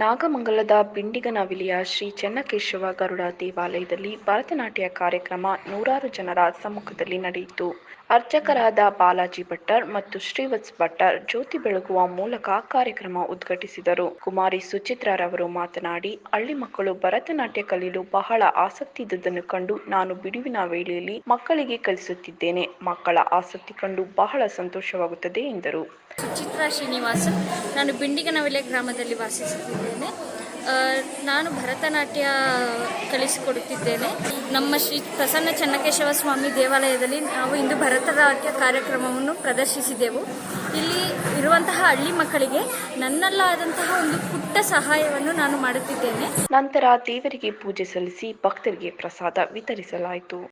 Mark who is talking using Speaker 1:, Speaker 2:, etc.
Speaker 1: ನಾಗಮಂಗಲದ ಬಿಂಡಿಗನವಿಲಿಯ ಶ್ರೀ ಚೆನ್ನಕೇಶವ ಗರುಡ ದೇವಾಲಯದಲ್ಲಿ ಭರತನಾಟ್ಯ ಕಾರ್ಯಕ್ರಮ ನೂರಾರು ಜನರ ಸಮ್ಮುಖದಲ್ಲಿ ನಡೆಯಿತು. ಅರ್ಚಕರಾದ ಬಾಲಾಜಿ ಭಟ್ಟರ್ ಮತ್ತು ಶ್ರೀವತ್ಸ್ ಭಟ್ಟರ್ ಜ್ಯೋತಿ ಬೆಳಗುವ ಮೂಲಕ ಕಾರ್ಯಕ್ರಮ ಉದ್ಘಾಟಿಸಿದರು. ಕುಮಾರಿ ಸುಚಿತ್ರಾರವರು ಮಾತನಾಡಿ, ಹಳ್ಳಿ ಮಕ್ಕಳು ಭರತನಾಟ್ಯ ಕಲಿಯಲು ಬಹಳ ಆಸಕ್ತಿ ಇದ್ದುದನ್ನು ಕಂಡು ನಾನು ಬಿಡುವಿನ ವೇಳೆಯಲ್ಲಿ ಮಕ್ಕಳಿಗೆ ಕಲಿಸುತ್ತಿದ್ದೇನೆ. ಮಕ್ಕಳ ಆಸಕ್ತಿ ಕಂಡು ಬಹಳ ಸಂತೋಷವಾಗುತ್ತದೆ ಎಂದರು.
Speaker 2: ಸುಚಿತ್ರಾ ಶ್ರೀನಿವಾಸ, ನಾನು ಬಿಂಡಿಗನವಿಲೆ ಗ್ರಾಮದಲ್ಲಿ ವಾಸಿಸುತ್ತಿದ್ದೇನೆ ಆ, ನಾನು ಭರತನಾಟ್ಯ ಕಲಿಸಿಕೊಡುತ್ತಿದ್ದೇನೆ. ನಮ್ಮ ಶ್ರೀ ಪ್ರಸನ್ನ ಚನ್ನಕೇಶವ ಸ್ವಾಮಿ ದೇವಾಲಯದಲ್ಲಿ ನಾವು ಇಂದು ಭರತನಾಟ್ಯ ಕಾರ್ಯಕ್ರಮವನ್ನು ಪ್ರದರ್ಶಿಸಿದೆವು. ಇಲ್ಲಿ ಇರುವಂತಹ ಹಳ್ಳಿ ಮಕ್ಕಳಿಗೆ ನನ್ನಲ್ಲಾದಂತಹ ಒಂದು ಪುಟ್ಟ ಸಹಾಯವನ್ನು ನಾನು ಮಾಡುತ್ತಿದ್ದೇನೆ.
Speaker 1: ನಂತರ ದೇವರಿಗೆ ಪೂಜೆ ಸಲ್ಲಿಸಿ ಭಕ್ತರಿಗೆ ಪ್ರಸಾದ ವಿತರಿಸಲಾಯಿತು.